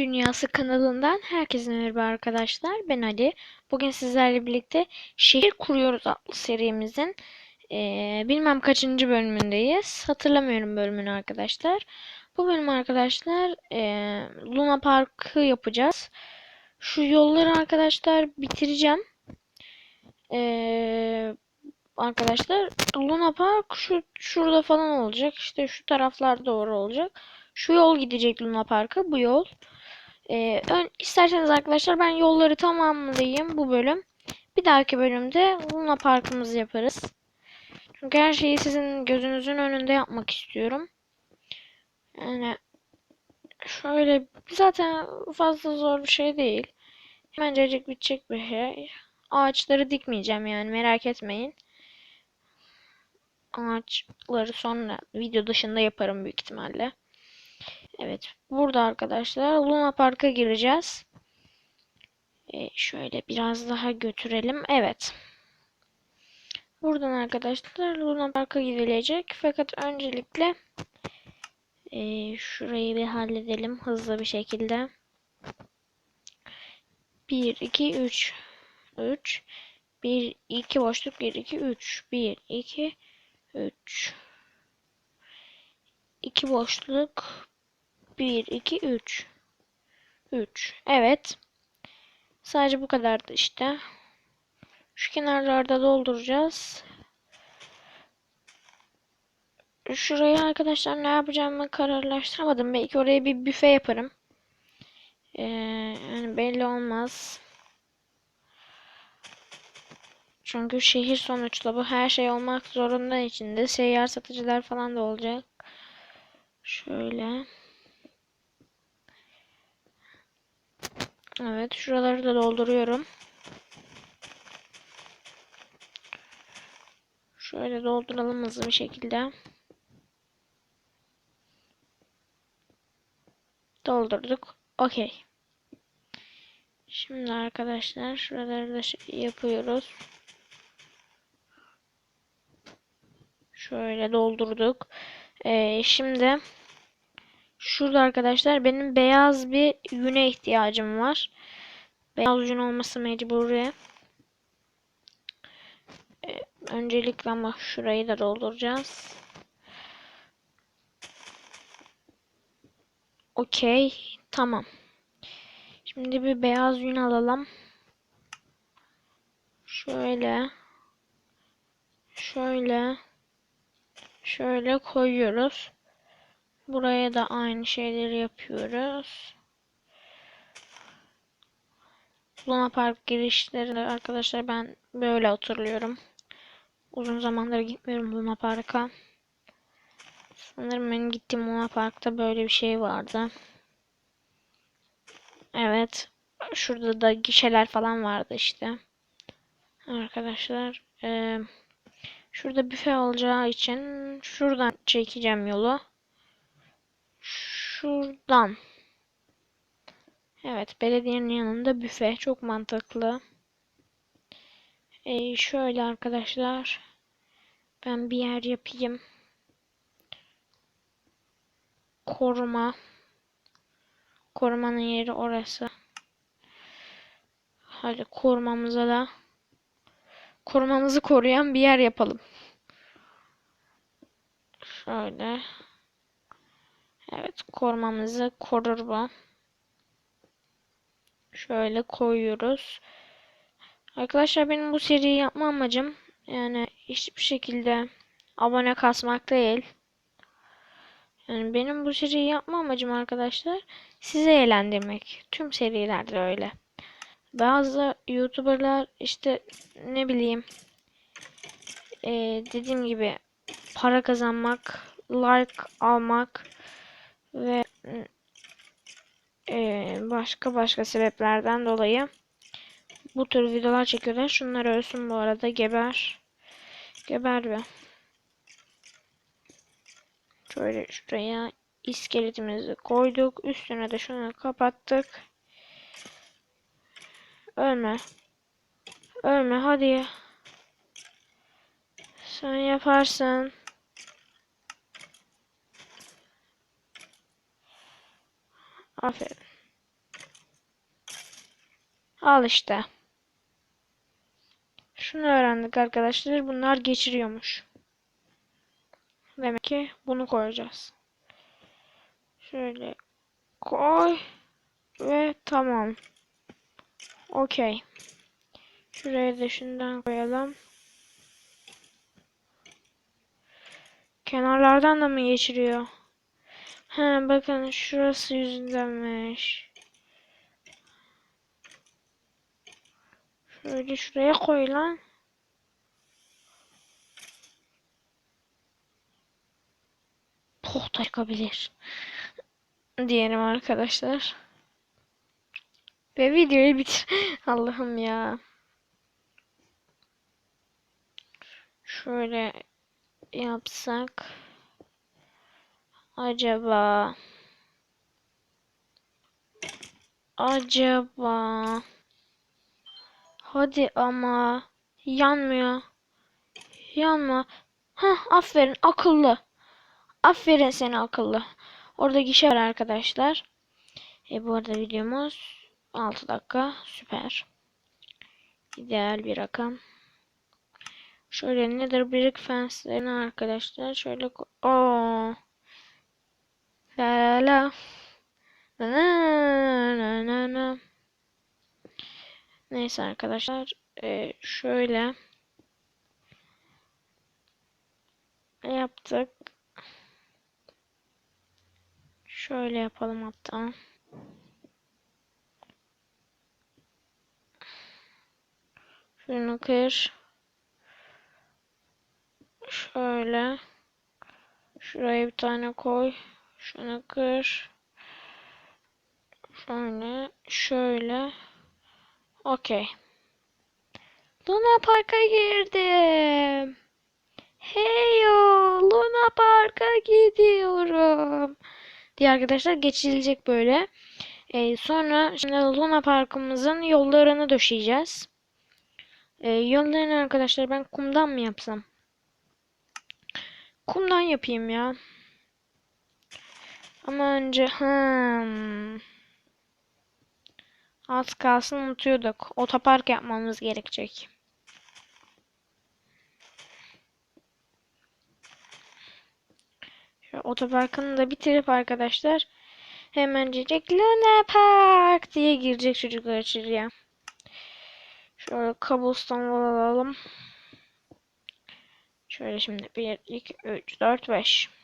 Dünyası kanalından herkese merhaba arkadaşlar. Ben Ali. Bugün sizlerle birlikte Şehir Kuruyoruz adlı serimizin eee, bilmem kaçıncı bölümündeyiz. Hatırlamıyorum bölümünü arkadaşlar. Bu bölüm arkadaşlar eee, Luna Park'ı yapacağız. Şu yolları arkadaşlar bitireceğim. Eee, arkadaşlar Luna Park şu şurada falan olacak. İşte şu taraflar doğru olacak. Şu yol gidecek Luna Park'a. Bu yol. Ee, ön, isterseniz arkadaşlar ben yolları tamamlayayım bu bölüm. Bir dahaki bölümde Luna Park'ımızı yaparız. Çünkü her şeyi sizin gözünüzün önünde yapmak istiyorum. Yani şöyle zaten fazla zor bir şey değil. Hemencecik bitecek bir şey. Ağaçları dikmeyeceğim yani merak etmeyin. Ağaçları sonra video dışında yaparım büyük ihtimalle. Evet. Burada arkadaşlar Luna Park'a gireceğiz. Ee, şöyle biraz daha götürelim. Evet. Buradan arkadaşlar Luna Park'a gidilecek. Fakat öncelikle e, şurayı bir halledelim hızlı bir şekilde. 1, 2, 3. 3. 1, 2 boşluk. 1, 2, 3. 1, 2, 3. 2 boşluk. 1, 2, 3. 3. Evet. Sadece bu kadardı işte. Şu kenarlarda dolduracağız. Şurayı arkadaşlar ne yapacağımı kararlaştıramadım. Belki oraya bir büfe yaparım. Ee, yani belli olmaz. Çünkü şehir sonuçta bu her şey olmak zorunda içinde. Seyyar satıcılar falan da olacak. Şöyle. Evet, şuraları da dolduruyorum. Şöyle dolduralım hızlı bir şekilde. Doldurduk. Okey. Şimdi arkadaşlar şuraları da şey yapıyoruz. Şöyle doldurduk. Ee, şimdi şurada arkadaşlar benim beyaz bir yüne ihtiyacım var. Beyaz yün olması mecburi. Ee, öncelikle ama şurayı da dolduracağız. Okey. Tamam. Şimdi bir beyaz yün alalım. Şöyle. Şöyle. Şöyle koyuyoruz. Buraya da aynı şeyleri yapıyoruz. Luna Park girişlerinde arkadaşlar ben böyle hatırlıyorum. Uzun zamandır gitmiyorum Luna Park'a. Sanırım benim gittiğim Luna Park'ta böyle bir şey vardı. Evet. Şurada da gişeler falan vardı işte. Arkadaşlar. Ee, şurada büfe olacağı için şuradan çekeceğim yolu. Şuradan. Evet. Belediyenin yanında büfe. Çok mantıklı. Ee, şöyle arkadaşlar. Ben bir yer yapayım. Koruma. Korumanın yeri orası. Hadi korumamıza da korumamızı koruyan bir yer yapalım. Şöyle. Evet korumamızı korur bu. Şöyle koyuyoruz. Arkadaşlar benim bu seriyi yapma amacım yani hiçbir şekilde abone kasmak değil. Yani benim bu seriyi yapma amacım arkadaşlar sizi eğlendirmek. Tüm serilerde öyle. Bazı YouTuber'lar işte ne bileyim e, dediğim gibi para kazanmak, like almak ve e, başka başka sebeplerden dolayı bu tür videolar çekiyorlar. Şunlar ölsün bu arada geber. Geber be. Şöyle şuraya iskeletimizi koyduk. Üstüne de şunu kapattık. Ölme. Ölme hadi. Sen yaparsın. Aferin. Al işte. Şunu öğrendik arkadaşlar. Bunlar geçiriyormuş. Demek ki bunu koyacağız. Şöyle koy ve tamam. Okey. Şuraya da şundan koyalım. Kenarlardan da mı geçiriyor? He bakın şurası yüzündenmiş. Şöyle şuraya koy lan. Pohta çıkabilir. Diyelim arkadaşlar. Ve videoyu bitir. Allah'ım ya. Şöyle yapsak. Acaba. Acaba. Hadi ama. Yanmıyor. Yanma. Heh, aferin akıllı. Aferin seni akıllı. Orada gişe var arkadaşlar. E bu arada videomuz 6 dakika. Süper. İdeal bir rakam. Şöyle nedir brick fence'lerini arkadaşlar. Şöyle ko- La la la. Na na na na. Neyse arkadaşlar. e, şöyle yaptık. Şöyle yapalım hatta. Şunu kır. Şöyle. Şuraya bir tane koy. Şunu kır. Şöyle. Şöyle. Okey. Luna Park'a girdim. Heyo, Luna Park'a gidiyorum. Diye arkadaşlar geçilecek böyle. Ee, sonra şimdi Luna Park'ımızın yollarını döşeyeceğiz. Ee, yollarını arkadaşlar ben kumdan mı yapsam? Kumdan yapayım ya. Ama önce hmm, az kalsın unutuyorduk. Otopark yapmamız gerekecek. Şu otoparkını da bitirip arkadaşlar hemencecik Luna Park diye girecek çocuklar içeriye. Şöyle cobblestone alalım. Şöyle şimdi 1, 2, 3, 4, 5.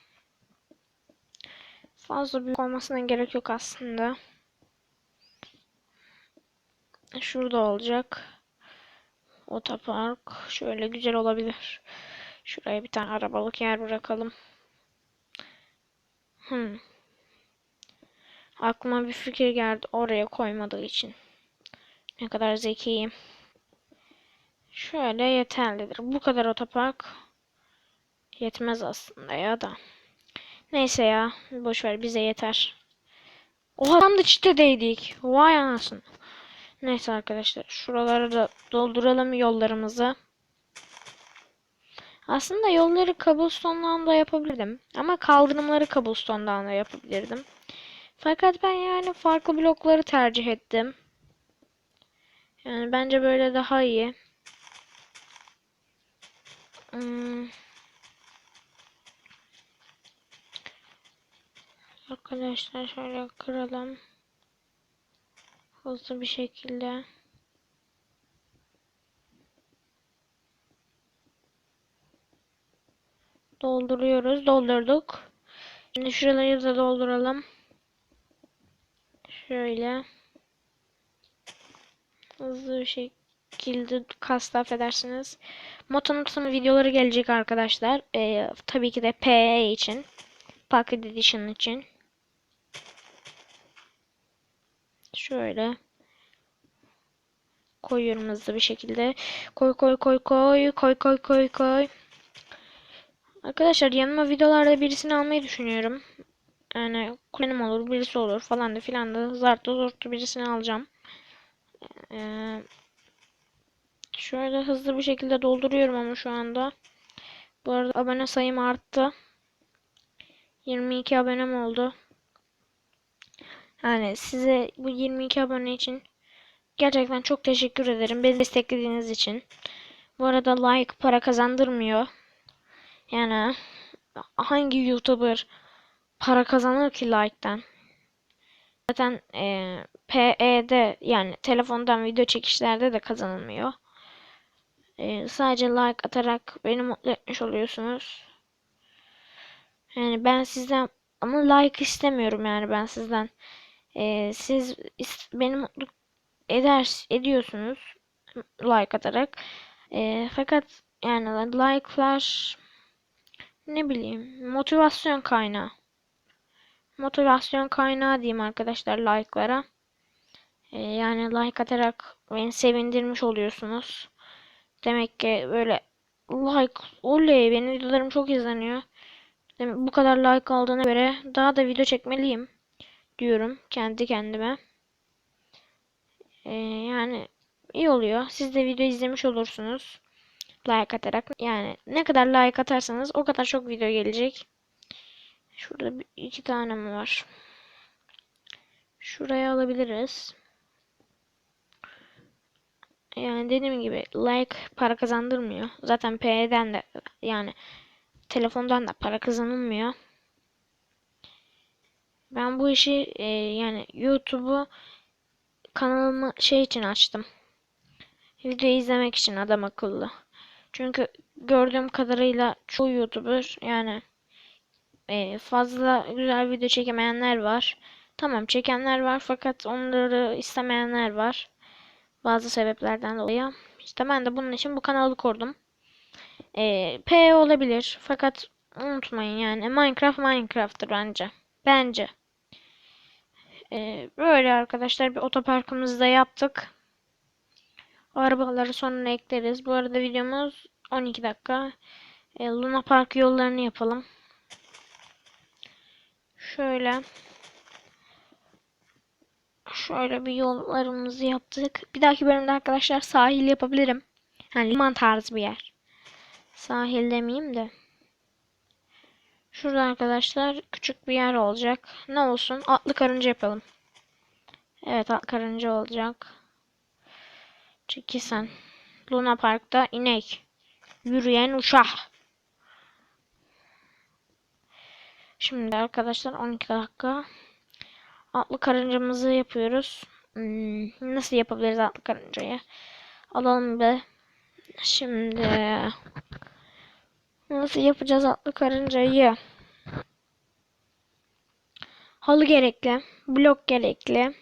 Fazla büyük olmasına gerek yok aslında. Şurada olacak. Otopark. Şöyle güzel olabilir. Şuraya bir tane arabalık yer bırakalım. Hmm. Aklıma bir fikir geldi oraya koymadığı için. Ne kadar zekiyim. Şöyle yeterlidir. Bu kadar otopark yetmez aslında ya da. Neyse ya. Boş ver bize yeter. Oha tam da çitedeydik. Vay anasını. Neyse arkadaşlar. Şuraları da dolduralım yollarımızı. Aslında yolları cobblestone'dan da yapabilirdim. Ama kaldırımları cobblestone'dan da yapabilirdim. Fakat ben yani farklı blokları tercih ettim. Yani bence böyle daha iyi. Hmm. Arkadaşlar şöyle kıralım. Hızlı bir şekilde. Dolduruyoruz. Doldurduk. Şimdi şuraları da dolduralım. Şöyle. Hızlı bir şekilde kasta affedersiniz. Motonut'un videoları gelecek arkadaşlar. Ee, tabii ki de PE için. Pocket Edition için. Şöyle koyuyorum hızlı bir şekilde. Koy koy koy koy koy koy koy koy. Arkadaşlar yanıma videolarda birisini almayı düşünüyorum. Yani kulenim olur, birisi olur falan da filan da zartlı zortlu birisini alacağım. Ee, şöyle hızlı bir şekilde dolduruyorum ama şu anda. Bu arada abone sayım arttı. 22 abonem oldu. Yani size bu 22 abone için Gerçekten çok teşekkür ederim beni desteklediğiniz için. Bu arada like para kazandırmıyor. Yani hangi YouTuber para kazanır ki like'tan? Zaten e, PE'de yani telefondan video çekişlerde de kazanılmıyor. E, sadece like atarak beni mutlu etmiş oluyorsunuz. Yani ben sizden ama like istemiyorum yani ben sizden. E, siz beni mutlu eder ediyorsunuz like atarak. E, fakat yani like'lar ne bileyim motivasyon kaynağı. Motivasyon kaynağı diyeyim arkadaşlar like'lara. E, yani like atarak beni sevindirmiş oluyorsunuz. Demek ki böyle like oley benim videolarım çok izleniyor. Demek bu kadar like aldığına göre daha da video çekmeliyim diyorum kendi kendime. Ee, yani iyi oluyor. Siz de video izlemiş olursunuz. Like atarak. Yani ne kadar like atarsanız o kadar çok video gelecek. Şurada bir, iki tane mi var? Şuraya alabiliriz. Yani dediğim gibi like para kazandırmıyor. Zaten P'den de yani telefondan da para kazanılmıyor. Ben bu işi e, yani YouTube'u kanalımı şey için açtım. Video izlemek için adam akıllı. Çünkü gördüğüm kadarıyla çoğu YouTuber yani e, fazla güzel video çekemeyenler var. Tamam çekenler var fakat onları istemeyenler var. Bazı sebeplerden dolayı. İşte ben de bunun için bu kanalı kurdum. E, P olabilir fakat unutmayın yani Minecraft Minecraft'tır bence. Bence. E, böyle arkadaşlar bir otoparkımızı da yaptık. Arabaları sonra ekleriz. Bu arada videomuz 12 dakika. E, Luna Park yollarını yapalım. Şöyle. Şöyle bir yollarımızı yaptık. Bir dahaki bölümde arkadaşlar sahil yapabilirim. Yani liman tarzı bir yer. Sahil demeyeyim de. Şurada arkadaşlar küçük bir yer olacak. Ne olsun? Atlı karınca yapalım. Evet atlı karınca olacak. Çekil sen. Luna Park'ta inek. Yürüyen uşak. Şimdi arkadaşlar 12 dakika. Atlı karıncamızı yapıyoruz. Hmm, nasıl yapabiliriz atlı karıncayı? Alalım bir. Şimdi nasıl yapacağız atlı karıncayı? Halı gerekli. Blok gerekli.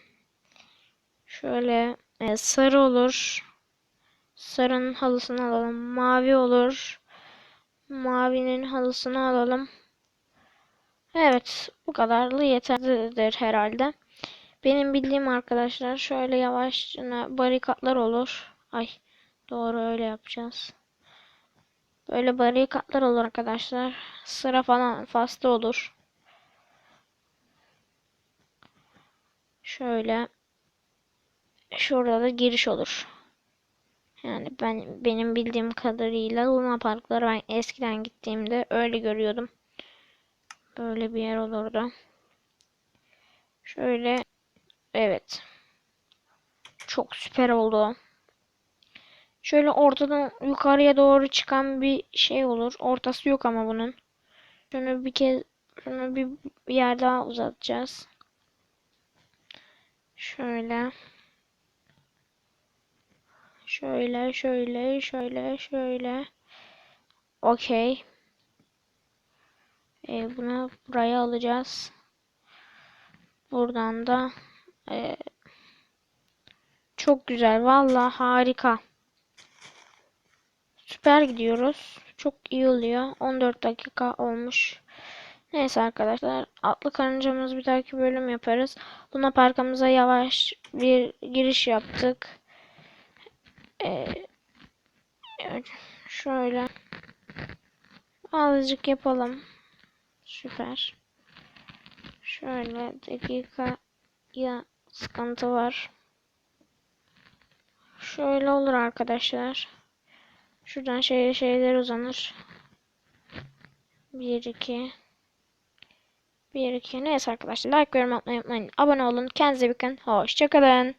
Şöyle e, sarı olur. Sarının halısını alalım. Mavi olur. Mavinin halısını alalım. Evet, bu kadarlı yeterlidir herhalde. Benim bildiğim arkadaşlar şöyle yavaşça barikatlar olur. Ay, doğru öyle yapacağız. Böyle barikatlar olur arkadaşlar. Sıra falan faslı olur. Şöyle şurada da giriş olur. Yani ben benim bildiğim kadarıyla Luna Parklara ben eskiden gittiğimde öyle görüyordum. Böyle bir yer olurdu. Şöyle evet. Çok süper oldu. Şöyle ortadan yukarıya doğru çıkan bir şey olur. Ortası yok ama bunun. Şunu bir kez şunu bir, bir yer daha uzatacağız. Şöyle. Şöyle, şöyle, şöyle, şöyle. Okey. E, bunu buraya alacağız. Buradan da e, çok güzel. Valla harika. Süper gidiyoruz. Çok iyi oluyor. 14 dakika olmuş. Neyse arkadaşlar. Atlı karıncamız bir dahaki bölüm yaparız. Luna Park'ımıza yavaş bir giriş yaptık. Ee, şöyle azıcık yapalım. Süper. Şöyle dakika ya sıkıntı var. Şöyle olur arkadaşlar. Şuradan şey şeyler uzanır. 1 2 1 2 Neyse arkadaşlar like ve yorum atmayı unutmayın. Abone olun. Kendinize bakın. Hoşçakalın.